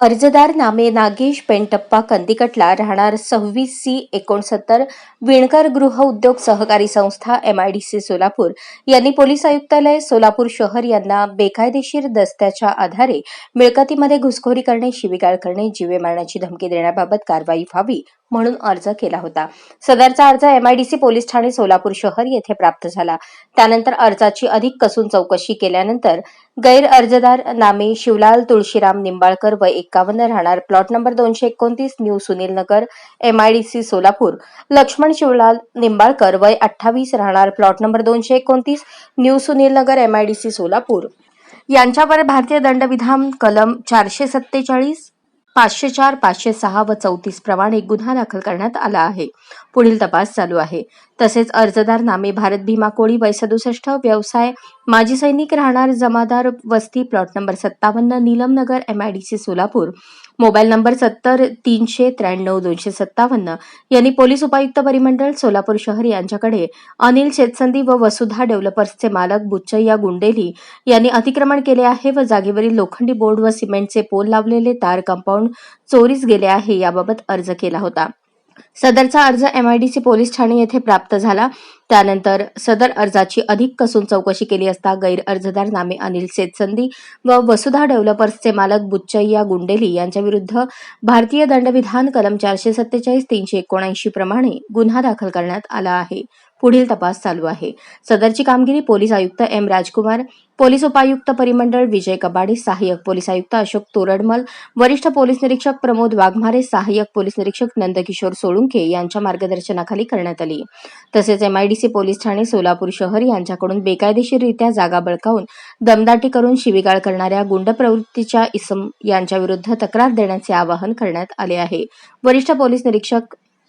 अर्जदार नामे नागेश पेंटप्पा कंदिकटला राहणार सव्वीस सी एकोणसत्तर विणकर गृह उद्योग सहकारी संस्था एमआयडीसी सोलापूर. यांनी पोलीस आयुक्तालय सोलापूर शहर यांना बेकायदेशीर दस्त्याच्या आधारे मिळकतीमध्ये घुसखोरी करणे शिवीगाळ करणे जीवे मारण्याची धमकी देण्याबाबत कारवाई व्हावी म्हणून अर्ज केला होता. सदरचा अर्ज एमआयडीसी पोलीस ठाणे सोलापूर शहर येथे प्राप्त झाला. त्यानंतर अर्जाची अधिक कसून चौकशी केल्यानंतर गैर अर्जदार नामे शिवलाल तुळशीराम निंबाळकर व एक्कावन्न राहणार. प्लॉट नंबर दोनशे एकोणतीस न्यू सुनील नगर एमआयडीसी सोलापूर. लक्ष्मण शिवलाल निंबाळकर वय अठ्ठावीस राहणार. प्लॉट नंबर दोनशे एकोणतीस न्यू सुनील नगर एमआयडीसी सोलापूर. यांच्यावर भारतीय दंडविधान कलम चारशे सत्तेचाळीस पाचशे चार पाचशे सहा व चौतीस प्रमाणे गुन्हा दाखल करण्यात आला आहे. पुढील तपास चालू आहे. तसेच अर्जदार नामे भारत भीमा कोळी वय सदुसष्ट व्यवसाय माजी सैनिक राहणार जमादार वस्ती प्लॉट नंबर सत्तावन्न Neelam Nagar MIDC Solapur. Mobile number सत्तर तीनशे त्र्याण्णव दोनशे सत्तावन्न. यांनी पोलीस उपायुक्त परिमंडळ सोलापूर शहर यांच्याकडे अनिल शेतसंदी व वसुधा डेव्हलपर्सचे मालक बुच्चय्या गुंडेली यांनी अतिक्रमण केले आहे व जागेवरील लोखंडी बोर्ड व सिमेंटचे पोल लावलेले तार कंपाऊंड चोरीस गेले आहे याबाबत अर्ज केला होता. सदरचा अर्ज एमआयडीसी पोलीस ठाणे येथे प्राप्त झाला. त्यानंतर सदर अर्जाची अधिक कसून चौकशी केली असता गैर अर्जदार नामे अनिल सेतसंदी व वसुधा डेव्हलपर्सचे मालक बुच्चय्या गुंडेली यांच्या विरुद्ध भारतीय दंडविधान कलम चारशे सत्तेचाळीस तीनशे एकोणऐंशी प्रमाणे गुन्हा दाखल करण्यात आला आहे. पुढील तपास चालू आहे. सदरची कामगिरी पोलीस आयुक्त एम. राजकुमार पोलीस उपायुक्त परिमंडळ विजय कबाडे सहाय्यक पोलीस आयुक्त अशोक तोरडमल वरिष्ठ पोलीस निरीक्षक प्रमोद वाघमारे सहाय्यक पोलीस निरीक्षक नंदकिशोर सोळुंके यांच्या मार्गदर्शनाखाली करण्यात आली. तसेच एमआयडीसी पोलीस ठाणे सोलापूर शहर यांच्याकडून बेकायदेशीररित्या जागा बळकावून दमदाटी करून शिवीगाळ करणाऱ्या गुंड प्रवृत्तीच्या इसम यांच्या विरुद्ध तक्रार देण्याचे आवाहन करण्यात आले आहे. वरिष्ठ पोलीस निरीक्षक